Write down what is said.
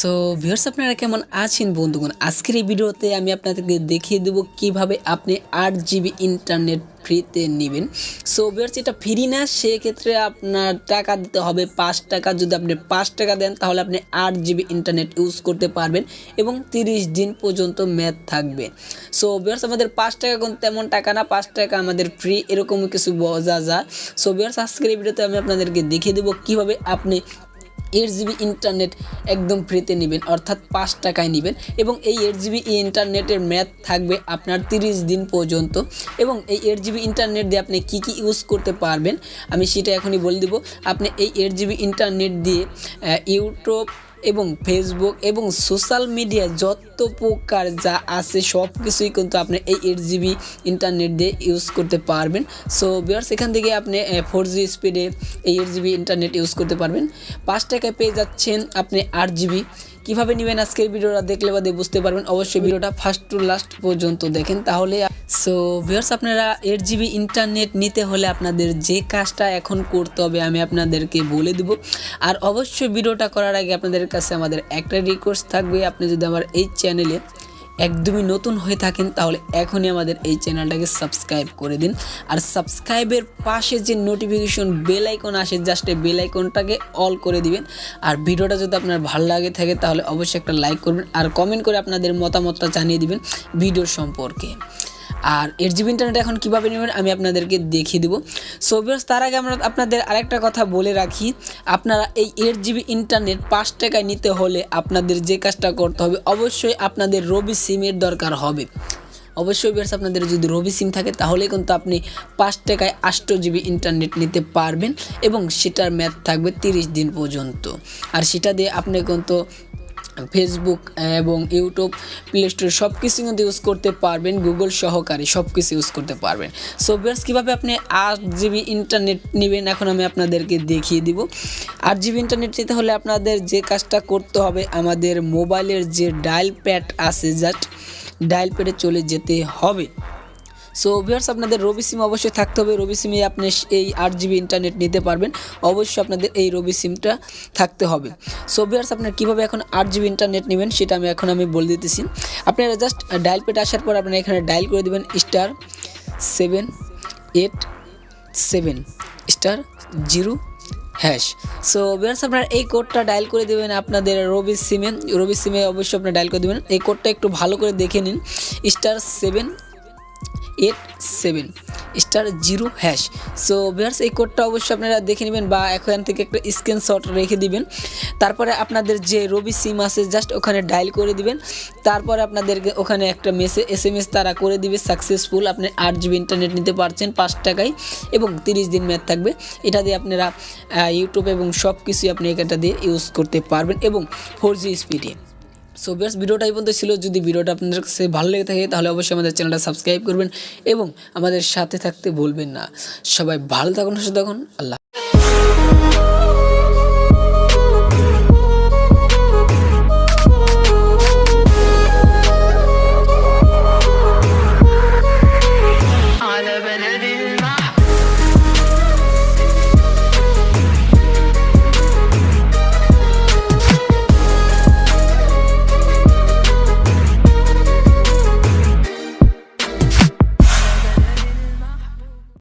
So viewers আপনারা কেমন আছেন বন্ধুগণ? আজকের এই ভিডিওতে আমি আপনাদেরকে দেখিয়ে দেবো কীভাবে আপনি আট জিবি ইন্টারনেট ফ্রিতে নেবেন। সো ভিউয়ার্স এটা ফ্রি না, সেক্ষেত্রে আপনার টাকা দিতে হবে পাঁচ টাকা। যদি আপনি পাঁচ টাকা দেন, তাহলে আপনি আট জিবি ইন্টারনেট ইউজ করতে পারবেন এবং তিরিশ দিন পর্যন্ত ম্যাথ থাকবে। সো ভিউয়ার্স আমাদের পাঁচ টাকা কোন তেমন টাকা না, পাঁচ টাকা আমাদের ফ্রি এরকম কিছু বোঝা যায়। সো ভিউয়ার্স আজকের এই ভিডিওতে আমি আপনাদেরকে দেখিয়ে দেবো কীভাবে আপনি এইট জিবি ইন্টারনেট একদম ফ্রিতে নেবেন, অর্থাৎ পাঁচ টাকায় নেবেন এবং এই এইট জিবি ইন্টারনেটের ম্যাথ থাকবে আপনার তিরিশ দিন পর্যন্ত এবং এই এইট জিবি ইন্টারনেট দিয়ে আপনি কী কী ইউজ করতে পারবেন, আমি সেটা এখনই বলে দেবো। আপনি এই এইট জিবি ইন্টারনেট দিয়ে ইউটিউব এবং ফেসবুক এবং সোশ্যাল মিডিয়া যত প্রকার যা আছে সব কিছুই কিন্তু আপনি এই এইট জিবি ইন্টারনেট দিয়ে ইউজ করতে পারবেন। সো বিয়ার্স এখান থেকে আপনি ফোর জি স্পিডে এই এইট জিবি ইন্টারনেট ইউজ করতে পারবেন। পাঁচ টাকায় পেয়ে যাচ্ছেন আপনি আট জিবি কীভাবে নেবেন আজকের ভিডিওটা দেখলে বাদে বুঝতে পারবেন। অবশ্যই ভিডিওটা ফার্স্ট টু লাস্ট পর্যন্ত দেখেন তাহলে। সো ভিউয়ার্স আপনারা এইট জিবি ইন্টারনেট নিতে হলে আপনাদের যে কাজটা এখন করতে হবে আমি আপনাদেরকে বলে দেব। আর অবশ্যই ভিডিওটা করার আগে আপনাদের কাছে আমাদের একটা রিকোয়েস্ট থাকবে। আপনি যদি আমার এই চ্যানেলে একদমই নতুন হয়ে থাকেন, তাহলে এখনই আমাদের এই চ্যানেলটাকে সাবস্ক্রাইব করে দিন। আর সাবস্ক্রাইবের পাশে যে নোটিফিকেশন বেলাইকন আসে জাস্ট এই বেল আইকনটাকে অল করে দিবেন। আর ভিডিওটা যদি আপনার ভালো লাগে থাকে, তাহলে অবশ্যই একটা লাইক করবেন। আর কমেন্ট করে আপনাদের মতামতটা জানিয়ে দিবেন ভিডিওর সম্পর্কে। আর এইট জিবি ইন্টারনেট এখন কীভাবে নেবেন আমি আপনাদেরকে দেখিয়ে দেবো। সো তার আগে আমরা আপনাদের আরেকটা কথা বলে রাখি। আপনারা এই এইট জিবি ইন্টারনেট পাঁচ টাকায় নিতে হলে আপনাদের যে কাজটা করতে হবে, অবশ্যই আপনাদের রবি সিমের দরকার হবে। অবশ্যই ভিউয়ার্স আপনাদের যদি রবি সিম থাকে, তাহলে কিন্তু আপনি পাঁচ টাকায় আষ্ট জিবি ইন্টারনেট নিতে পারবেন এবং সেটার ম্যাথ থাকবে তিরিশ দিন পর্যন্ত। আর সেটা দিয়ে আপনি কিন্তু ফেসবুক এবং ইউটিউব প্লে স্টোর সব কিছু কিন্তু ইউজ করতে পারবেন গুগল সহকারে সব কিছু ইউজ করতে পারবেন। সো বিয়ার্স কীভাবে আপনি আট জিবি ইন্টারনেট নেবেন এখন আমি আপনাদেরকে দেখিয়ে দিব। আট জিবি ইন্টারনেট নিতে হলে আপনাদের যে কাজটা করতে হবে, আমাদের মোবাইলের যে ডায়াল প্যাড আছে জাস্ট ডায়াল প্যাডে চলে যেতে হবে। সো ভিউয়ার্স আপনাদের রবি সিম অবশ্যই থাকতে হবে। রবি সিমে আপনি এই আট জিবি ইন্টারনেট নিতে পারবেন। অবশ্যই আপনাদের এই রবি সিমটা থাকতে হবে। সো ভিউয়ার্স আপনার কীভাবে এখন আট জিবি ইন্টারনেট নেবেন সেটা আমি এখন আমি বলে দিতেছি। আপনারা জাস্ট ডায়াল পেটে আসার পর আপনারা এখানে ডায়াল করে দেবেন star seven eight seven star zero hash so viewers আপনারা এই কোডটা ডায়াল করে দেবেন আপনাদের রবি সিমে রবি সিমে অবশ্যই আপনারা ডায়াল করে দেবেন। এই কোডটা একটু ভালো করে দেখে নিন। Star seven eight seven star zero hash so viewers এই কোডটা অবশ্যই আপনারা দেখে নেবেন বা এখান থেকে একটা স্ক্রিনশট রেখে দিবেন। তারপরে আপনাদের যে রবি সিম আছে জাস্ট ওখানে ডায়াল করে দিবেন। তারপরে আপনাদেরকে ওখানে একটা মেসেজ এস এম এস তারা করে দিবে সাকসেসফুল আপনি আট জিবি ইন্টারনেট নিতে পারছেন পাঁচ টাকায় এবং তিরিশ দিন ম্যাথ থাকবে। এটা দিয়ে আপনারা ইউটিউব এবং সব কিছুই আপনি এটা দিয়ে ইউজ করতে পারবেন এবং ফোর জি স্পিডে সো বেশ ভিডিওটা এই পর্যন্ত ছিল। যদি ভিডিওটা আপনাদের কাছে ভালো লেগে থাকে, তাহলে অবশ্যই আমাদের চ্যানেলটা সাবস্ক্রাইব করবেন এবং আমাদের সাথে থাকতে ভুলবেন না। সবাই ভালো থাকুন, সুস্থ থাকুন। আল্লাহ